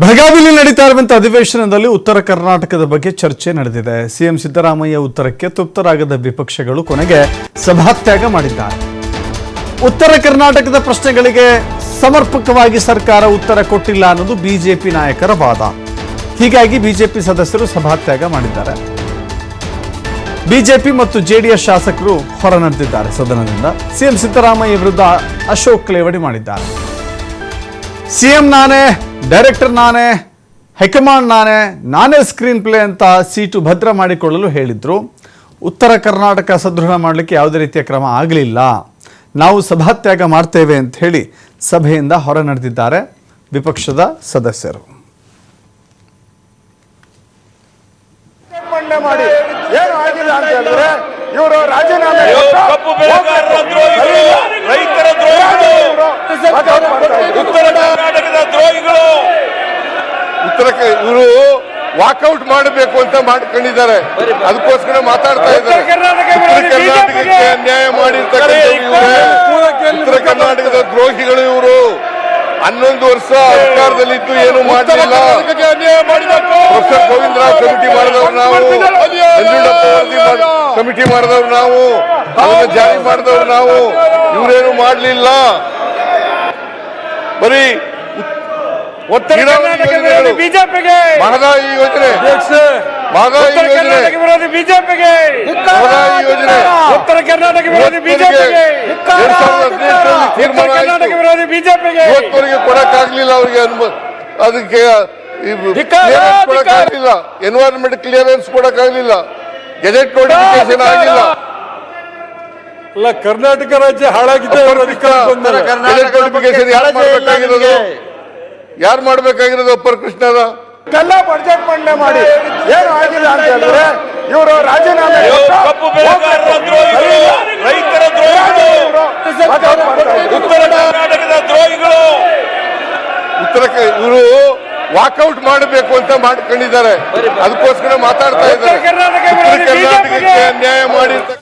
ಬೆಳಗಾವಿಯಲ್ಲಿ ನಡೀತಾ ಇರುವಂತಹ ಅಧಿವೇಶನದಲ್ಲಿ ಉತ್ತರ ಕರ್ನಾಟಕದ ಬಗ್ಗೆ ಚರ್ಚೆ ನಡೆದಿದೆ. ಸಿಎಂ ಸಿದ್ದರಾಮಯ್ಯ ಉತ್ತರಕ್ಕೆ ತೃಪ್ತರಾಗದ ವಿಪಕ್ಷಗಳು ಕೊನೆಗೆ ಸಭಾತ್ಯಾಗ ಮಾಡಿದ್ದಾರೆ. ಉತ್ತರ ಕರ್ನಾಟಕದ ಪ್ರಶ್ನೆಗಳಿಗೆ ಸಮರ್ಪಕವಾಗಿ ಸರ್ಕಾರ ಉತ್ತರ ಕೊಟ್ಟಿಲ್ಲ ಅನ್ನೋದು ಬಿಜೆಪಿ ನಾಯಕರ ವಾದ. ಹೀಗಾಗಿ ಬಿಜೆಪಿ ಸದಸ್ಯರು ಸಭಾತ್ಯಾಗ ಮಾಡಿದ್ದಾರೆ. ಬಿಜೆಪಿ ಮತ್ತು ಜೆಡಿಎಸ್ ಶಾಸಕರು ಹೊರ ನಡೆದಿದ್ದಾರೆ ಸದನದಿಂದ. ಸಿಎಂ ಸಿದ್ದರಾಮಯ್ಯ ವಿರುದ್ಧ ಅಶೋಕ್ ಲೇವಡಿ ಮಾಡಿದ್ದಾರೆ. ಸಿಎಂ ನಾನೇ ಡೈರೆಕ್ಟರ್ ನಾನೇ ಹೈಕಮಾಂಡ್ ನಾನೇ ನಾನೇ ಸ್ಕ್ರೀನ್ ಪ್ಲೇ ಅಂತ ಸೀಟು ಭದ್ರ ಮಾಡಿಕೊಳ್ಳಲು ಹೇಳಿದರು. ಉತ್ತರ ಕರ್ನಾಟಕ ಸದೃಢ ಮಾಡಲಿಕ್ಕೆ ಯಾವುದೇ ರೀತಿಯ ಕ್ರಮ ಆಗಲಿಲ್ಲ. ನಾವು ಸಭಾತ್ಯಾಗ ಮಾಡ್ತೇವೆ ಅಂತ ಹೇಳಿ ಸಭೆಯಿಂದ ಹೊರ ನಡೆದಿದ್ದಾರೆ ವಿಪಕ್ಷದ ಸದಸ್ಯರು. ಮಾಡಿ ಏನು ಆಗಿಲ್ಲ ಅಂತ ಹೇಳಿದ್ರೆ ಇವರು ರಾಜೀನಾಮೆ ಕೊಟ್ಟು ಕಪ್ಪು ಬೆಳೆಗಾರರ ದ್ರೋಹಿಗಳು ರೈತರ ದ್ರೋಹಿಗಳು ಉತ್ತರ ಕರ್ನಾಟಕದ ದ್ರೋಹಿಗಳು ಉತ್ತರ ಇವರು ವಾಕೌಟ್ ಮಾಡಬೇಕು ಅಂತ ಮಾಡ್ಕೊಂಡಿದ್ದಾರೆ. ಅದಕ್ಕೋಸ್ಕರ ಮಾತಾಡ್ತಾ ಇದ್ದಾರೆ. ಕರ್ನಾಟಕಕ್ಕೆ ಅನ್ಯಾಯ ಮಾಡಿರ್ತಕ್ಕಂಥ ಉತ್ತರ ಕರ್ನಾಟಕದ ದ್ರೋಹಿಗಳು ಇವರು. ಹನ್ನೊಂದು ವರ್ಷ ಅಧಿಕಾರದಲ್ಲಿದ್ದು ಏನು ಮಾಡಲಿಲ್ಲ. ಪ್ರೊಫೆಸರ್ ಗೋವಿಂದರಾವ್ ಕಮಿಟಿ ಮಾಡಿದವರು ನಾವು. ಕಮಿಟಿ ಮಾಡಿದವರು ನಾವು. ಅದನ್ನ ಜಾರಿ ಮಾಡಿದವರು ನಾವು. ಇವರೇನು ಮಾಡಲಿಲ್ಲ. ಬರೀ ಉತ್ತರ ಕರ್ನಾಟಕ ವಿರೋಧಿ ಬಿಜೆಪಿಗೆ. ಮಹದಾಯಿ ಯೋಜನೆ. ಮಹದಾಯಿ ಉತ್ತರ ಯೋಜನೆ. ಕರ್ನಾಟಕ ವಿರೋಧಿ ಬಿಜೆಪಿಗೆ. ಮಹದಾಯಿ ಯೋಜನೆ. ಉತ್ತರ ಕರ್ನಾಟಕ ವಿರೋಧಿ ಬಿಜೆಪಿಗೆ. ಉತ್ತರ ಕರ್ನಾಟಕ. ವಿರೋಧಿ ಬಿಜೆಪಿಗೆ. ಇವತ್ತವರೆಗೆ ಕೊಡಕ್ಕಾಗ್ಲಿಲ್ಲ ಅವ್ರಿಗೆ ಅದಕ್ಕೆ ಕೊಡಕ್ಕಾಗ್ಲಿಲ್ಲ. ಎನ್ವೈರನ್ಮೆಂಟ್ ಕ್ಲಿಯರೆನ್ಸ್ ಕೊಡಕ್ಕಾಗ್ಲಿಲ್ಲ. ಗೆಜೆಟ್ ನೋಟಿಫಿಕೇಶನ್ ಆಗಿಲ್ಲ. ಅಲ್ಲ ಕರ್ನಾಟಕ ರಾಜ್ಯ ಹಾಳಾಗಿದೆ ಯಾರು ಮಾಡ್ಬೇಕಾಗಿರೋದು ಅಪ್ಪರ್ ಕೃಷ್ಣದ ಎಲ್ಲ ಬಡ್ಜೆಟ್ ಮಂಡನೆ ಮಾಡಿ. ಏನು ಆಗಿಲ್ಲ ಅಂತ ಹೇಳಿದ್ರೆ ಇವರು ರಾಜೀನಾಮೆ ರೈತರ ದ್ರೋಹಿಗಳು. ಉತ್ತರ ಕರ್ನಾಟಕದ ದ್ರೋಹಿಗಳು. ಉತ್ತರ ಇವರು ವಾಕೌಟ್ ಮಾಡಬೇಕು ಅಂತ ಮಾಡ್ಕೊಂಡಿದ್ದಾರೆ. ಅದಕ್ಕೋಸ್ಕರ ಮಾತಾಡ್ತಾ ಇದ್ದಾರೆ. ಕರ್ನಾಟಕಕ್ಕೆ ಅನ್ಯಾಯ ಮಾಡಿರ್ತಕ್ಕ